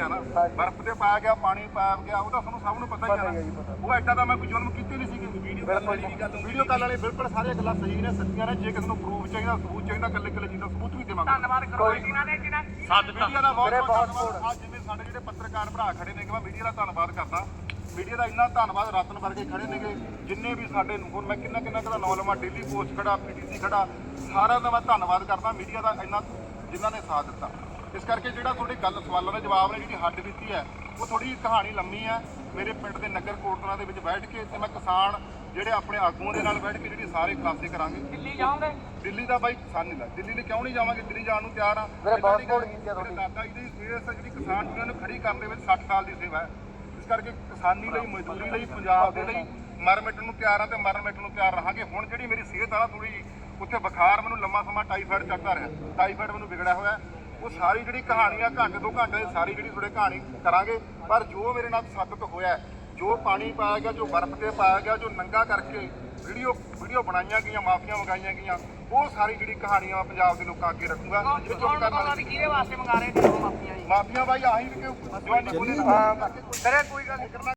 ਗਿਆ ਨਾ। ਬਰਫ਼ ਤੇ ਪਾਇਆ ਗਿਆ ਪਾਣੀ ਪਾਇਆ ਗਿਆ ਉਹ ਤਾਂ ਤੁਹਾਨੂੰ ਸਭ ਨੂੰ ਪਤਾ ਹੀ ਹੀ। ਉਹ ਐਡਾ ਤਾਂ ਮੈਂ ਕੋਈ ਜ਼ੁਲਮ ਕੀਤੇ ਨਹੀਂ ਸੀਗੇ। ਵੀਡੀਓ ਬਿਲਕੁਲ ਜੀ। ਵੀਡੀਓ ਕਾਲ ਵਾਲੇ ਬਿਲਕੁਲ ਸਾਰੀਆਂ ਗੱਲਾਂ ਸਹੀ ਨੇ ਸੱਚੀਆਂ ਨੇ। ਜੇ ਕਿਸੇ ਨੂੰ ਪ੍ਰੂਫ ਚਾਹੀਦਾ ਸਬੂਤ ਚਾਹੀਦਾ ਕੱਲੇ ਕੱਲੇ ਚੀਜ਼ ਦਾ ਸਬੂਤ ਵੀ ਦੇਵਾਂਗੇ। ਧੰਨਵਾਦ ਕਰੋ ਜਿਨ੍ਹਾਂ ਨੇ ਜਿਨ੍ਹਾਂ ਸਾਡ ਮੀਡੀਆ ਦਾ ਬਹੁਤ ਬਹੁਤ ਅੱਜ ਜਿਵੇਂ ਸਾਡੇ ਜਿਹੜੇ ਪੱਤਰਕਾਰ ਭਰਾ ਖੜੇ ਨੇ ਕਿ ਮੈਂ ਮੀਡੀਆ ਦਾ ਧੰਨਵਾਦ ਕਰਦਾ। ਮੀਡੀਆ ਦਾ ਇੰਨਾ ਧੰਨਵਾਦ ਰਤਨ ਵਰਗੇ ਖੜੇ ਨੇਗੇ ਜਿੰਨੇ ਵੀ ਸਾਡੇ ਹੁਣ ਮੈਂ ਕਿੰਨਾ ਕਿੰਨਾ ਕਦਾ ਨੌ ਲਵਾਂ ਡੇਲੀ ਪੋਸਟ ਖੜਾ ਪੀਟੀਸੀ ਖੜਾ ਸਾਰਿਆਂ ਦਾ ਮੈਂ ਧੰਨਵਾਦ ਕਰਦਾ। ਮੀਡੀਆ ਦਾ ਇੰਨਾ ਜਿਨ੍ਹਾਂ ਨੇ ਸਾਥ ਦਿੱਤਾ। ਇਸ ਕਰਕੇ ਜਿਹੜਾ ਤੁਹਾਡੀ ਗੱਲ ਸਵਾਲਾਂ ਦੇ ਜਵਾਬ ਨੇ ਜਿਹੜੀ ਹੱਡ ਦਿੱਤੀ ਹੈ ਉਹ ਥੋੜੀ ਕਹਾਣੀ ਲੰਮੀ ਹੈ। ਮੇਰੇ ਪਿੰਡ ਦੇ ਨਗਰ ਕੋਟਲਾ ਦੇ ਵਿੱਚ ਬੈਠ ਕੇ ਤੇ ਮੈਂ ਕਿਸਾਨ ਜਿਹੜੇ ਆਪਣੇ ਆਗੂਆਂ ਦੇ ਨਾਲ ਬੈਠ ਕੇ ਜਿਹੜੀ ਸਾਰੇ ਖੁਲਾਸੇ ਕਰਾਂਗੇ। ਦਿੱਲੀ ਜਾਓਗੇ? ਦਿੱਲੀ ਦਾ ਬਾਈ ਕਿਸਾਨ ਨਹੀਂ ਲਾ ਦਿੱਲੀ ਲਈ ਕਿਉਂ ਨਹੀਂ ਜਾਵਾਂਗੇ? ਦਿੱਲੀ ਜਾਣ ਨੂੰ ਤਿਆਰ ਆ। ਵੀਰੇ, ਬਹੁਤ ਘੋੜ ਕੀਤੀ ਆ ਮੇਰੇ ਤੁਹਾਡੀ। ਦਾਦਾ ਜੀ ਦੀ ਸੇਵਾ ਜਿਹੜੀ ਕਿਸਾਨ ਯੂਨੀਅਨ ਨੂੰ ਖੜੀ ਕਰਨ ਦੇ ਵਿੱਚ 60 ਸਾਲ ਦੀ ਸੇਵਾ ਹੈ। ਇਸ ਕਰਕੇ ਕਿਸਾਨੀ ਲਈ ਮਜ਼ਦੂਰੀ ਲਈ ਪੰਜਾਬ ਦੇ ਲਈ ਮਰ ਮਿਟਣ ਨੂੰ ਤਿਆਰ ਆ ਤੇ ਮਰਨ ਮਿਟਣ ਨੂੰ ਤਿਆਰ ਰਹਾਂਗੇ। ਹੁਣ ਜਿਹੜੀ ਮੇਰੀ ਸਿਹਤ ਆ ਥੋੜੀ ਉੱਥੇ ਬੁਖਾਰ ਮੈਨੂੰ ਲੰਮਾ ਸਮਾਂ ਟਾਈਫਾਇਡ ਚੱਕਦਾ ਰਿਹਾ। ਟਾਈਫਾਇਡ ਮੈਨੂੰ ਵਿਗੜਿਆ ਹੋਇਆ। ਉਹ ਸਾਰੀ ਜਿਹੜੀ ਕਹਾਣੀ ਆ ਘੰਟੇ ਦੋ ਘੰਟੇ ਸਾਰੀ ਜਿਹੜੀ ਤੁਹਾਡੇ ਕਹਾਣੀ ਕਰਾਂਗੇ। ਪਰ ਜੋ ਮੇਰੇ ਨਾਲ ਸਖਤ ਹੋਇਆ ਜੋ ਪਾਣੀ ਪਾਇਆ ਗਿਆ ਜੋ ਬਰਫ਼ ਤੇ ਪਾਇਆ ਗਿਆ ਜੋ ਨੰਗਾ ਕਰਕੇ ਵੀਡੀਓ ਵੀਡੀਓ ਬਣਾਈਆਂ ਗਈਆਂ ਮਾਫੀਆਂ ਮੰਗਾਈਆਂ ਗਈਆਂ ਉਹ ਸਾਰੀ ਜਿਹੜੀ ਕਹਾਣੀ ਆ ਪੰਜਾਬ ਦੇ ਲੋਕਾਂ ਅੱਗੇ ਰੱਖੂਗਾ। ਇਹ ਚੁੱਪ ਕੌਣ ਕਰਨ ਪਤਾ ਵਾਲੀ ਵੀ ਕਿਹਦੇ ਵਾਸਤੇ ਮੰਗਾ ਰਹੇ ਨੇ? ਉਹ ਮਾਫੀਆਂ ਜੀ ਮਾਫੀਆਂ ਬਾਈ ਆਹੀ ਵੀ ਕਿ ਜਵਾਨੀ ਬੋਲੇ ਨਾ ਕੋਈ ਗੱਲ ਨਹੀਂ ਕਰਨਾ।